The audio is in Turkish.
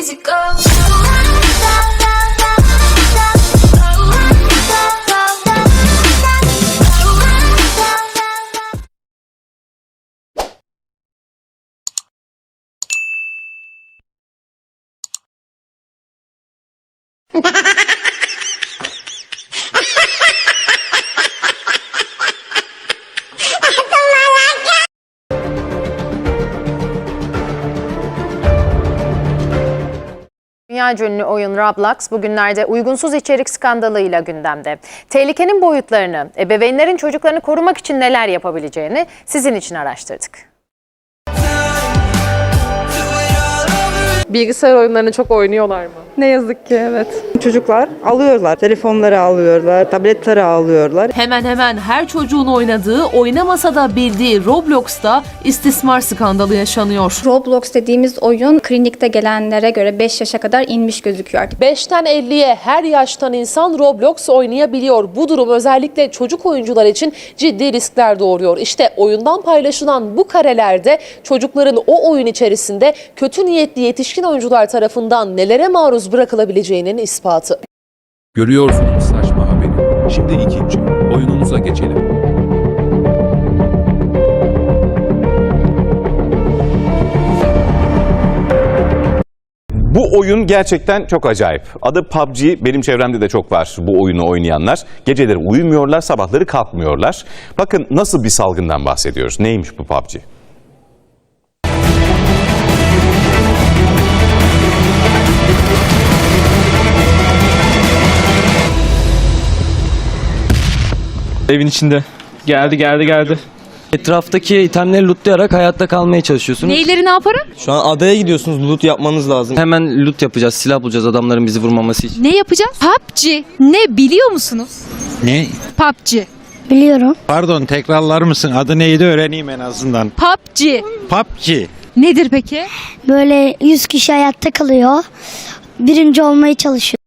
easy go. Ha ha ha ha! Dünya ünlü oyun Roblox bugünlerde uygunsuz içerik skandalıyla gündemde. Tehlikenin boyutlarını, ebeveynlerin çocuklarını korumak için neler yapabileceğini sizin için araştırdık. Bilgisayar oyunlarını çok oynuyorlar mı? Ne yazık ki evet. Çocuklar alıyorlar. Telefonları alıyorlar, tabletleri alıyorlar. Hemen hemen her çocuğun oynadığı, oynamasa da bildiği Roblox'ta istismar skandalı yaşanıyor. Roblox dediğimiz oyun klinikte gelenlere göre 5 yaşa kadar inmiş gözüküyor artık. 5'ten 50'ye her yaştan insan Roblox oynayabiliyor. Bu durum özellikle çocuk oyuncular için ciddi riskler doğuruyor. İşte oyundan paylaşılan bu karelerde çocukların o oyun içerisinde kötü niyetli yetişkin oyuncular tarafından nelere maruz bırakılabileceğinin ispatı. Görüyorsunuz saçma haberi. Şimdi ikinci oyunumuza geçelim. Bu oyun gerçekten çok acayip. Adı PUBG. Benim çevremde de çok var bu oyunu oynayanlar. Geceleri uyumuyorlar, sabahları kalkmıyorlar. Bakın nasıl bir salgından bahsediyoruz. Neymiş bu PUBG? Evin içinde. Geldi geldi geldi. Etraftaki itemleri lootlayarak hayatta kalmaya çalışıyorsunuz. Neyleri ne yaparım? Şu an adaya gidiyorsunuz loot yapmanız lazım. Hemen loot yapacağız silah bulacağız adamların bizi vurmaması için. Ne yapacağız? PUBG. Ne biliyor musunuz? Ne? PUBG. Biliyorum. Pardon tekrarlar mısın? Adı neydi öğreneyim en azından. PUBG. PUBG. Nedir peki? Böyle 100 kişi hayatta kalıyor. Birinci olmaya çalışıyor.